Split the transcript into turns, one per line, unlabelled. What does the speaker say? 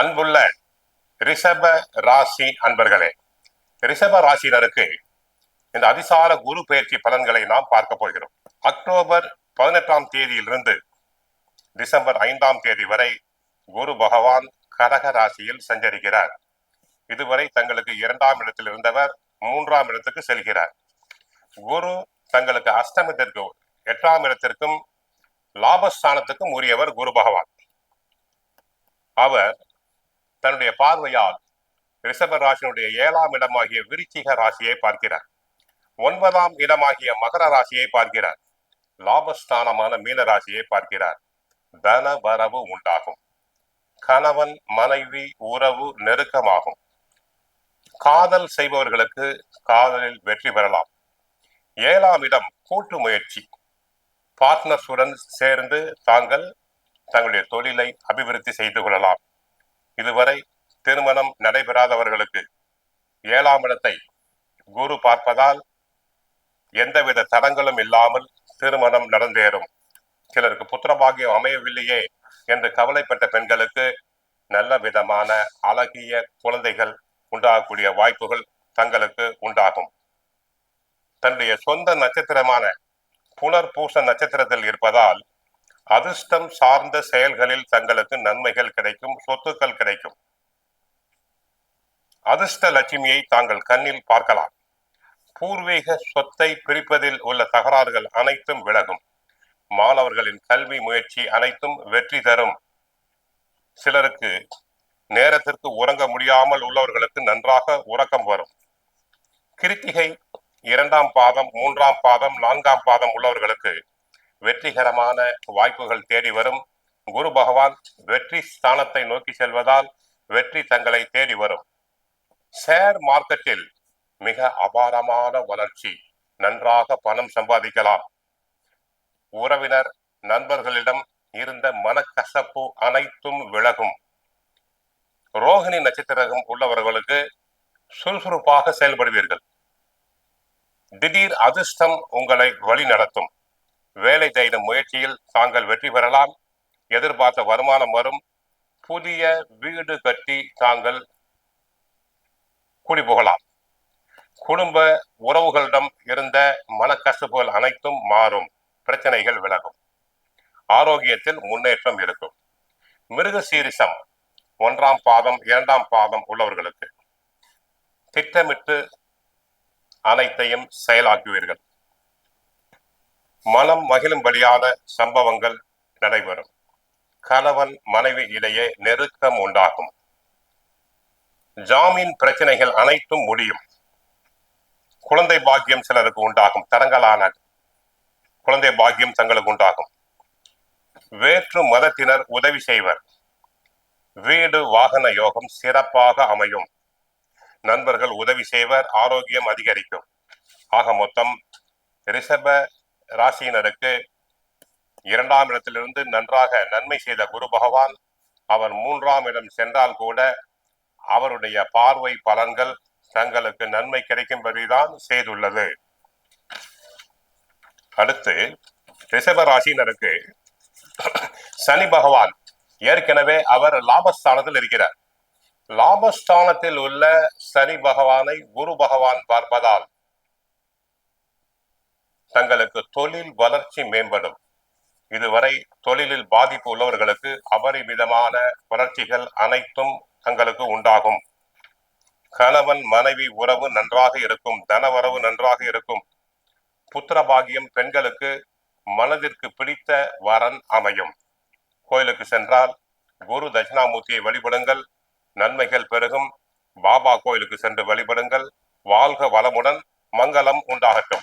அன்புள்ள ரிஷப ராசி அன்பர்களே ரிஷப ராசியினருக்கு இந்த அதிசார குரு பயிற்சி பலன்களை நாம் பார்க்க போகிறோம். அக்டோபர் பதினெட்டாம் தேதியிலிருந்து டிசம்பர் ஐந்தாம் தேதி வரை குரு பகவான் கடக ராசியில் சஞ்சரிக்கிறார். இதுவரை தங்களுக்கு இரண்டாம் இடத்தில் இருந்தவர் மூன்றாம் இடத்துக்கு செல்கிறார். குரு தங்களுக்கு அஷ்டமத்திற்கு எட்டாம் இடத்திற்கும் லாபஸ்தானத்துக்கும் உரியவர் குரு பகவான். அவர் தன்னுடைய பார்வையால் ரிஷப ராசியினுடைய ஏழாம் இடமாகிய விருச்சிக ராசியை பார்க்கிறார். ஒன்பதாம் இடமாகிய மகர ராசியை பார்க்கிறார். லாபஸ்தானமான மீன ராசியை பார்க்கிறார். தன வரவு உண்டாகும். கணவன் மனைவி உறவு நெருக்கமாகும். காதல் செய்பவர்களுக்கு காதலில் வெற்றி பெறலாம். ஏழாம் இடம் கூட்டு முயற்சி. பார்ட்னர்ஸுடன் சேர்ந்து தாங்கள் தங்களுடைய தொழிலை அபிவிருத்தி செய்து கொள்ளலாம். இதுவரை திருமணம் நடைபெறாதவர்களுக்கு ஏழாம் இடத்தை குரு பார்ப்பதால் எந்தவித தடங்களும் இல்லாமல் திருமணம் நடந்தேறும். சிலருக்கு புத்திரபாகியம் அமையவில்லையே என்று கவலைப்பட்ட பெண்களுக்கு நல்ல விதமான அழகிய குழந்தைகள் உண்டாகக்கூடிய வாய்ப்புகள் தங்களுக்கு உண்டாகும். தன்னுடைய சொந்த நட்சத்திரமான புனர் பூச நட்சத்திரத்தில் இருப்பதால் அதிர்ஷ்டம் சார்ந்த செயல்களில் தங்களுக்கு நன்மைகள் கிடைக்கும் சொத்துக்கள் கிடைக்கும். அதிர்ஷ்ட லட்சுமியை தாங்கள் கண்ணில் பார்க்கலாம். பூர்வீக சொத்தை பிரிப்பதில் உள்ள தகராறுகள் அனைத்தும் விலகும். மாணவர்களின் கல்வி முயற்சி அனைத்தும் வெற்றி தரும். சிலருக்கு நேரத்திற்கு உறங்க முடியாமல் உள்ளவர்களுக்கு நன்றாக உறக்கம் வரும். கிருத்திகை இரண்டாம் பாதம் மூன்றாம் பாதம் நான்காம் பாதம் உள்ளவர்களுக்கு வெற்றிகரமான வாய்ப்புகள் தேடி வரும். குரு பகவான் வெற்றி ஸ்தானத்தை நோக்கி செல்வதால் வெற்றி தங்களை தேடி வரும். ஷேர் மார்க்கெட்டில் மிக அபாரமான வளர்ச்சி. நன்றாக பணம் சம்பாதிக்கலாம். உறவினர் நண்பர்களிடம் இருந்த மனக்கசப்பு அனைத்தும் விலகும். ரோகிணி நட்சத்திரம் உள்ளவர்களுக்கு சுறுசுறுப்பாக செயல்படுவீர்கள். திடீர் அதிர்ஷ்டம் உங்களை வழி நடத்தும் வேலை தேடும் முயற்சியில் தாங்கள் வெற்றி பெறலாம். எதிர்பார்த்த வருமானம் வரும். புதிய வீடு கட்டி தாங்கள் குடிபுகலாம். குடும்ப உறவுகளிடம் இருந்த மனக்கசப்புகள் அனைத்தும் மாறும். பிரச்சனைகள் விலகும். ஆரோக்கியத்தில் முன்னேற்றம் இருக்கும். மிருக சீரிசம் ஒன்றாம் பாதம் இரண்டாம் பாதம் உள்ளவர்களுக்கு திட்டமிட்டு அனைத்தையும் செயலாக்குவீர்கள். மனம் மகிழும்படியான சம்பவங்கள் நடைபெறும். கணவன் மனைவி இடையே நெருக்கம் உண்டாகும். ஜாமீன் பிரச்சனைகள் அனைத்தும் முடியும். குழந்தை பாக்கியம் சிலருக்கு உண்டாகும். தரங்களான குழந்தை பாக்கியம் தங்களுக்கு உண்டாகும். வேற்று மதத்தினர் உதவி செய்வர். வீடு வாகன யோகம் சிறப்பாக அமையும். நண்பர்கள் உதவி செய்வர். ஆரோக்கியம் அதிகரிக்கும். ஆக மொத்தம் ரிஷப ராசியினருக்கு இரண்டாம் இடத்திலிருந்து நன்றாக நன்மை செய்த குரு பகவான் அவர் மூன்றாம் இடம் சென்றால் கூட அவருடைய பார்வை பலன்கள் தங்களுக்கு நன்மை கிடைக்கும்படிதான் செய்துள்ளது. அடுத்து ரிஷப ராசியினருக்கு சனி பகவான் ஏற்கனவே அவர் லாபஸ்தானத்தில் இருக்கிறார். லாபஸ்தானத்தில் உள்ள சனி பகவானை குரு பகவான் பார்ப்பதால் தங்களுக்கு தொழில் வளர்ச்சி மேம்படும். இதுவரை தொழிலில் பாதிப்பு உள்ளவர்களுக்கு அபரிமிதமான வளர்ச்சிகள் அனைத்தும் தங்களுக்கு உண்டாகும். கணவன் மனைவி உறவு நன்றாக இருக்கும் தனவரவு நன்றாக இருக்கும். புத்திர பாகியம் பெண்களுக்கு மனதிற்கு பிடித்த வரன் அமையும். கோயிலுக்கு சென்றால் குரு தட்சிணாமூர்த்தியை வழிபடுங்கள் நன்மைகள் பெருகும். பாபா கோயிலுக்கு சென்று வழிபடுங்கள். வாழ்க வளமுடன் மங்களம் உண்டாகட்டும்.